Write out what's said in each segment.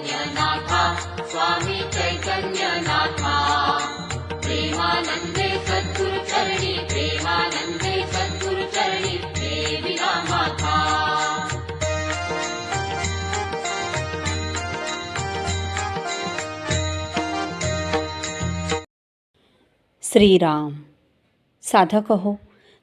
चैतन्यनाथा स्वामी चैतन्यनाथा प्रेमानन्दे सद्गुरुचरणी प्रेमानन्दे सद्गुरुचरणी देवि रामाथा श्रीराम साधक हो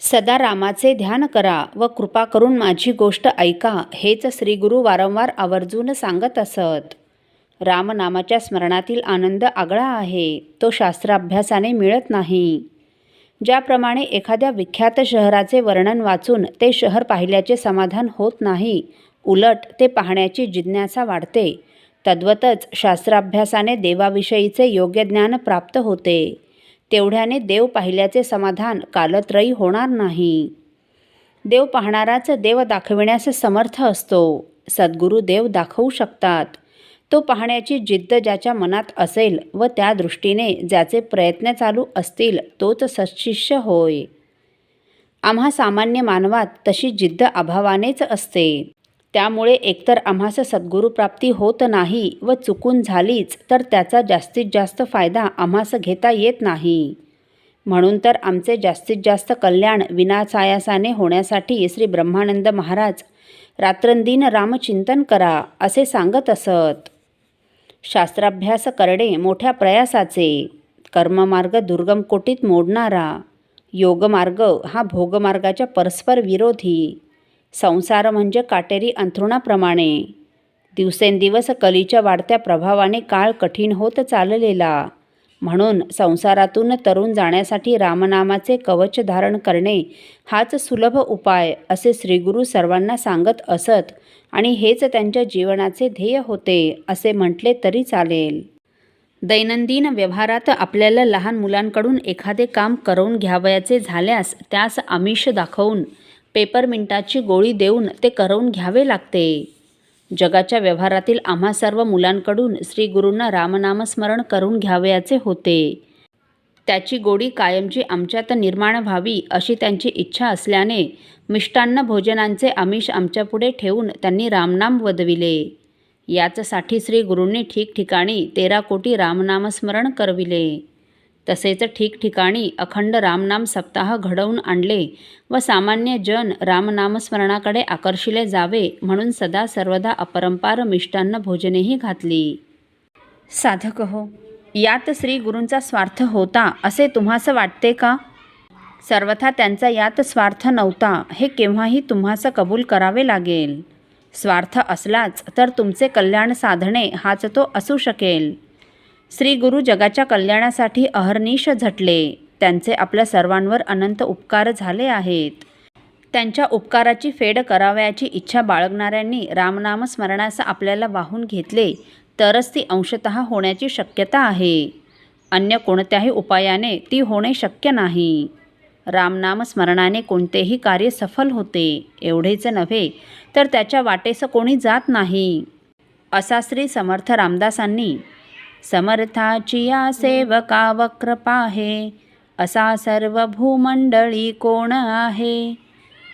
सदा रामाचे ध्यान करा व कृपा करून माझी गोष्ट ऐका हेच श्रीगुरू वारंवार आवर्जून सांगत असत. रामनामाच्या स्मरणातील आनंद आगळा आहे तो शास्त्राभ्यासाने मिळत नाही. ज्याप्रमाणे एखाद्या विख्यात शहराचे वर्णन वाचून ते शहर पाहिल्याचे समाधान होत नाही उलट ते पाहण्याची जिज्ञासा वाढते. तद्वतच शास्त्राभ्यासाने देवाविषयीचे योग्य ज्ञान प्राप्त होते. तेवढ्याने देव पाहिल्याचे समाधान कालत्रयी होणार नाही. देव पाहणाराच देव दाखविण्यास समर्थ असतो. सद्गुरू देव दाखवू शकतात. तो पाहण्याची जिद्द ज्याच्या मनात असेल व त्या दृष्टीने ज्याचे प्रयत्न चालू असतील तोच सत्शिष्य होय. आम्हा सामान्य मानवात तशी जिद्द अभावानेच असते. त्यामुळे एकतर आम्हास सद्गुरुप्राप्ती होत नाही व चुकून झालीच तर त्याचा जास्तीत जास्त फायदा आम्हास घेता येत नाही. म्हणून तर आमचे जास्तीत जास्त कल्याण विनासायासाने होण्यासाठी श्री ब्रह्मानंद महाराज रात्रंदिन रामचिंतन करा असे सांगत असत. शास्त्राभ्यास करणे मोठ्या प्रयासाचे कर्ममार्ग दुर्गम कोटीत मोडणारा योगमार्ग हा भोगमार्गाच्या परस्पर विरोधी संसार म्हणजे काटेरी अंथरुणाप्रमाणे. दिवसेंदिवस कलीच्या वाढत्या प्रभावाने काळ कठीण होत चाललेला. म्हणून संसारातून तरुण जाण्यासाठी रामनामाचे कवच धारण करणे हाच सुलभ उपाय असे श्रीगुरू सर्वांना सांगत असत आणि हेच त्यांच्या जीवनाचे ध्येय होते असे म्हटले तरी चालेल. दैनंदिन व्यवहारात आपल्याला लहान मुलांकडून एखादे काम करून घ्यावयाचे झाल्यास त्यास आमिष दाखवून पेपरमिंटाची गोळी देऊन ते करवून घ्यावे लागते. जगाच्या व्यवहारातील आम्हा सर्व मुलांकडून श्रीगुरूंना रामनामस्मरण करून घ्यावयाचे होते. त्याची गोडी कायमची आमच्यात निर्माण व्हावी अशी त्यांची इच्छा असल्याने मिष्टान्न भोजनांचे आमिष आमच्यापुढे ठेवून त्यांनी रामनाम वदविले. याचसाठी श्री गुरूंनी ठिकठिकाणी तेरा कोटी रामनामस्मरण करविले. तसेच ठिकठिकाणी अखंड रामनाम सप्ताह घडवून आणले व सामान्य जन रामनामस्मरणाकडे आकर्षिले जावे म्हणून सदा सर्वदा अपरंपार मिष्टान्न भोजनेही घातली. साधक हो यात श्री गुरूंचा स्वार्थ होता असे तुम्हास वाटते का? सर्वथा त्यांचा यात स्वार्थ नव्हता हे केव्हाही तुम्हास कबूल करावे लागेल. स्वार्थ असलाच तर तुमचे कल्याण साधणे हाच तो असू शकेल. श्री गुरु जगाच्या कल्याणासाठी अहर्निश झटले. त्यांचे आपल्या सर्वांवर अनंत उपकार झाले आहेत. त्यांच्या उपकाराची फेड करावयाची इच्छा बाळगणाऱ्यांनी रामनाम स्मरणास आपल्याला वाहून घेतले तरच ती अंशतः होण्याची शक्यता आहे. अन्य कोणत्याही उपायाने ती होणे शक्य नाही. रामनाम स्मरणाने कोणतेही कार्य सफल होते एवढेच नव्हे तर त्याच्या वाटेस कोणी जात नाही. असा श्री समर्थ रामदासांनी समर्थाची या सेवका वक्र आहे असा सर्व भूमंडळी कोण आहे?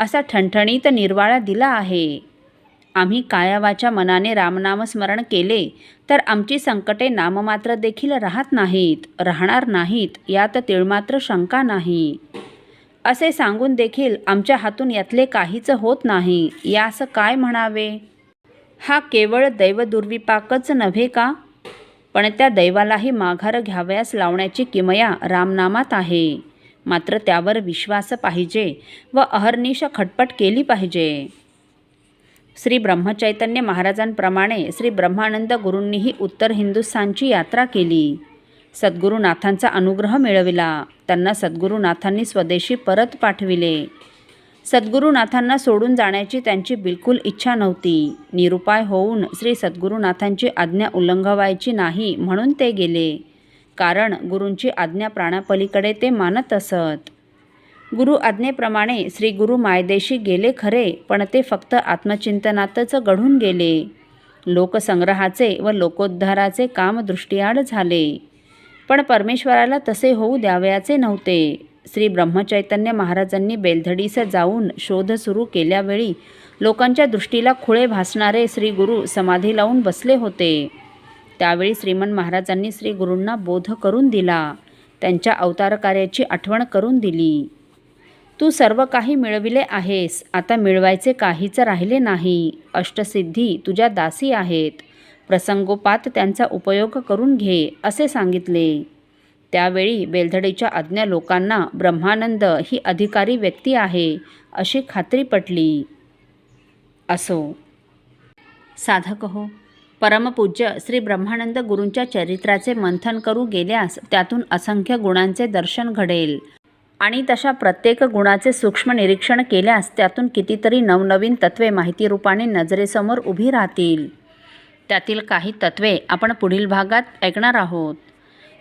असा ठणठणीत निर्वाळा दिला आहे. आम्ही कायावाच्या मनाने रामनामस्मरण केले तर आमची संकटे नाममात्र देखील राहत नाहीत राहणार नाहीत यात तिळमात्र शंका नाही. असे सांगून देखील आमच्या हातून यातले काहीच होत नाही यास काय म्हणावे? हा केवळ दैवदुर्विपाकच नव्हे का? पण त्या दैवालाही माघार घ्यावयास लावण्याची किमया रामनामात आहे. मात्र त्यावर विश्वास पाहिजे व अहर्निश खटपट केली पाहिजे. श्री ब्रह्मचैतन्य महाराजांप्रमाणे श्री ब्रह्मानंद गुरूंनीही उत्तर हिंदुस्थानची यात्रा केली. सद्गुरुनाथांचा अनुग्रह मिळविला. त्यांना सद्गुरुनाथांनी स्वदेशी परत पाठविले. सद्गुरुनाथांना सोडून जाण्याची त्यांची बिलकुल इच्छा नव्हती. निरुपाय होऊन श्री सद्गुरुनाथांची आज्ञा उल्लंघवायची नाही म्हणून ते गेले. कारण गुरूंची आज्ञा प्राणापलीकडे ते मानत असत. गुरु आज्ञेप्रमाणे श्री गुरु मायदेशी गेले खरे पण ते फक्त आत्मचिंतनातच घडून गेले. लोकसंग्रहाचे व लोकोद्धाराचे काम दृष्टीआड झाले. पण परमेश्वराला तसे होऊ द्यावयाचे नव्हते. श्री ब्रह्मचैतन्य महाराजांनी बेलधडीस जाऊन शोध सुरू केल्यावेळी लोकांच्या दृष्टीला खुळे भासणारे श्री गुरु समाधी लावून बसले होते. त्यावेळी श्रीमन महाराजांनी श्री गुरूंना बोध करून दिला. त्यांच्या अवतार कार्याची आठवण करून दिली. तू सर्व काही मिळविले आहेस आता मिळवायचे काहीच राहिले नाही. अष्टसिद्धी तुझ्या दासी आहेत. प्रसंगोपात त्यांचा उपयोग करून घे असे सांगितले. त्यावेळी बेलधडीच्या आज्ञा लोकांना ब्रह्मानंद ही अधिकारी व्यक्ती आहे अशी खात्री पटली. असो. साधक हो. परमपूज्य श्री ब्रह्मानंद गुरूंच्या चरित्राचे मंथन करू गेल्यास त्यातून असंख्य गुणांचे दर्शन घडेल. आणि तशा प्रत्येक गुणाचे सूक्ष्म निरीक्षण केल्यास त्यातून कितीतरी नवनवीन तत्वे माहिती रूपाने नजरेसमोर उभी राहतील. त्यातील काही तत्वे आपण पुढील भागात ऐकणार आहोत.